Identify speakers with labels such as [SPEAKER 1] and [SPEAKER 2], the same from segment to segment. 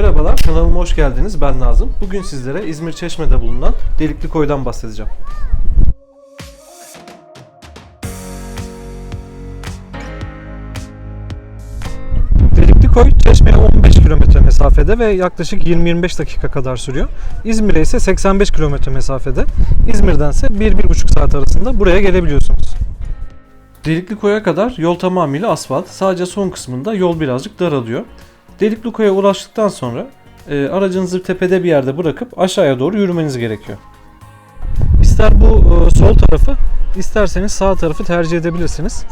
[SPEAKER 1] Merhabalar, kanalıma hoş geldiniz. Ben Nazım. Bugün sizlere İzmir Çeşme'de bulunan Delikli Koy'dan bahsedeceğim. Delikli Koy, Çeşme'ye 15 kilometre mesafede ve yaklaşık 20-25 dakika kadar sürüyor. İzmir'e ise 85 kilometre mesafede. İzmir'den ise 1-1,5 saat arasında buraya gelebiliyorsunuz. Delikli Koy'a kadar yol tamamıyla asfalt. Sadece son kısmında yol birazcık daralıyor. Delikli Koy'a ulaştıktan sonra e, aracınızı tepede bir yerde bırakıp aşağıya doğru yürümeniz gerekiyor. İster bu e, sol tarafı, isterseniz sağ tarafı tercih edebilirsiniz.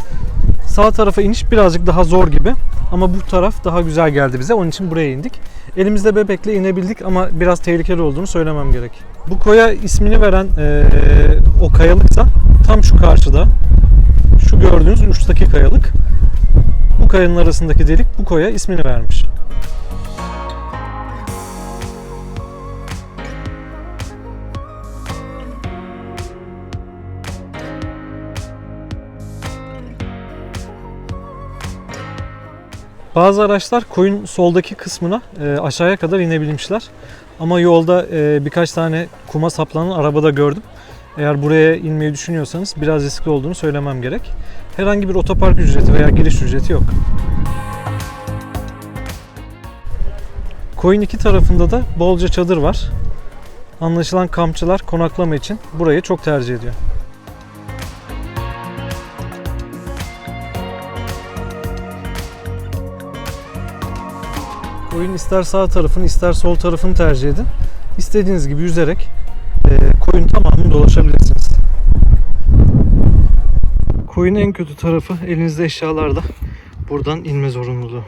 [SPEAKER 1] Sağ tarafa iniş birazcık daha zor gibi ama bu taraf daha güzel geldi bize. Onun için buraya indik. Elimizde bebekle inebildik ama biraz tehlikeli olduğunu söylemem gerek. Bu koya ismini veren e, o kayalıksa tam şu karşıda. Şu gördüğünüz uçtaki kayalık. Bu kayanın arasındaki delik bu koya ismini vermiş. Bazı araçlar koyun soldaki kısmına e, aşağıya kadar inebilmişler. Ama yolda e, birkaç tane kuma saplanan arabada gördüm. Eğer buraya inmeyi düşünüyorsanız biraz riskli olduğunu söylemem gerek. Herhangi bir otopark ücreti veya giriş ücreti yok. Koyun iki tarafında da bolca çadır var. Anlaşılan kampçılar konaklama için burayı çok tercih ediyor. Koyun ister sağ tarafını ister sol tarafını tercih edin. İstediğiniz gibi yüzerek e, koyun tamamını dolaşabilirsiniz. Koyun en kötü tarafı elinizde eşyalarla buradan inme zorunluluğu.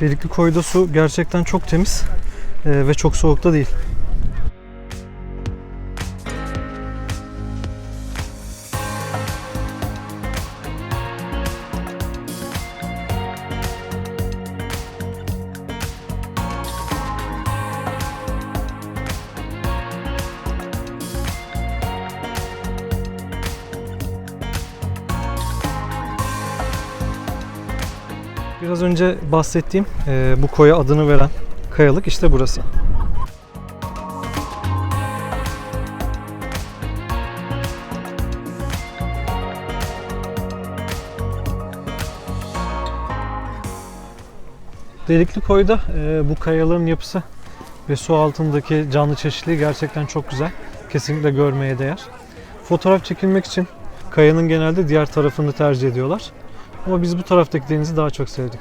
[SPEAKER 1] Delikli koyda su gerçekten çok temiz ve çok soğukta değil. Biraz önce bahsettiğim e, bu koya adını veren kayalık işte burası. Delikli koyda e, bu kayaların yapısı ve su altındaki canlı çeşitliliği gerçekten çok güzel. Kesinlikle görmeye değer. Fotoğraf çekilmek için kayanın genelde diğer tarafını tercih ediyorlar. Ama biz bu taraftaki denizi daha çok sevdik.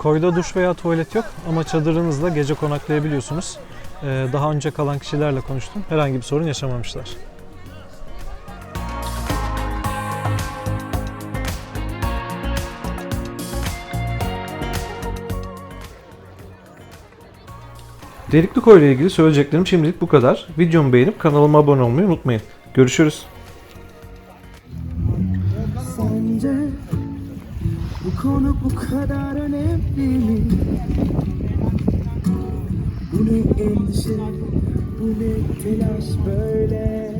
[SPEAKER 1] Koyda duş veya tuvalet yok ama çadırınızla gece konaklayabiliyorsunuz. Ee, daha önce kalan kişilerle konuştum. Herhangi bir sorun yaşamamışlar. Delikli Koy ile ilgili söyleyeceklerim şimdilik bu kadar. Videomu beğenip kanalıma abone olmayı unutmayın. Görüşürüz.
[SPEAKER 2] Sence bu konu bu kadar önemli mi? Bu ne endişe, bu ne telaş böyle